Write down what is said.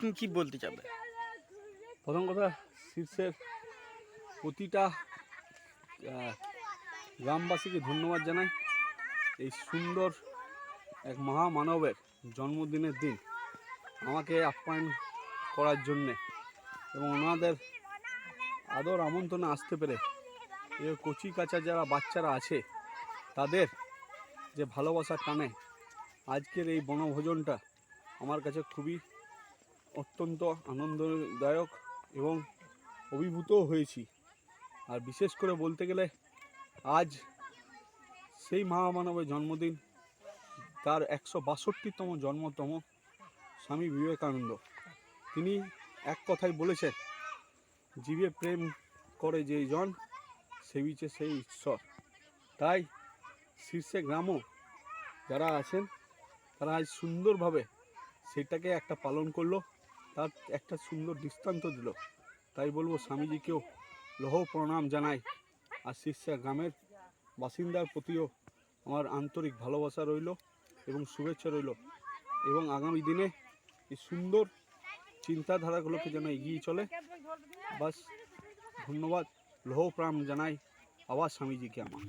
তুমি কি বলতে চাবে? প্রথম কথা, শীর্ষের প্রতিটা গ্রামবাসীকে ধন্যবাদ জানাই এই সুন্দর এক মহামানবের জন্মদিনের দিন। আমাকে আপ্যায়ন করার জন্যে এবং ওনাদের আদর আমন্ত্রণে আসতে পেরে এ কচি কাঁচা যারা বাচ্চারা আছে, তাদের যে ভালোবাসার টানে আজকের এই বনভোজনটা আমার কাছে খুবই অত্যন্ত আনন্দদায়ক এবং অভিভূতও হয়েছি। আর বিশেষ করে বলতে গেলে, আজ সেই মহামানবের জন্মদিন, তার একশো বাষট্টিতম জন্মতম স্বামী বিবেকানন্দ। তিনি এক কথাই বলেছেন, জীবে প্রেম করে যেই জন, সেবিছে সেই ঈশ্বর। তাই শীর্ষে গ্রামও যারা আছেন, তারা আজ সুন্দরভাবে সেটাকে একটা পালন করল। তার একটা সুন্দর দৃষ্টান্ত দিল। তাই বলব স্বামীজিকেও লৌহ প্রণাম জানাই। আর শীর্ষা গ্রামের বাসিন্দার প্রতিও আমার আন্তরিক ভালোবাসা রইল এবং শুভেচ্ছা রইল। এবং আগামী দিনে এই সুন্দর চিন্তাধারাগুলোকে যেন এগিয়ে চলে। বাস ধন্যবাদ। লৌহ প্রাণ জানাই আবার স্বামীজিকে আমার।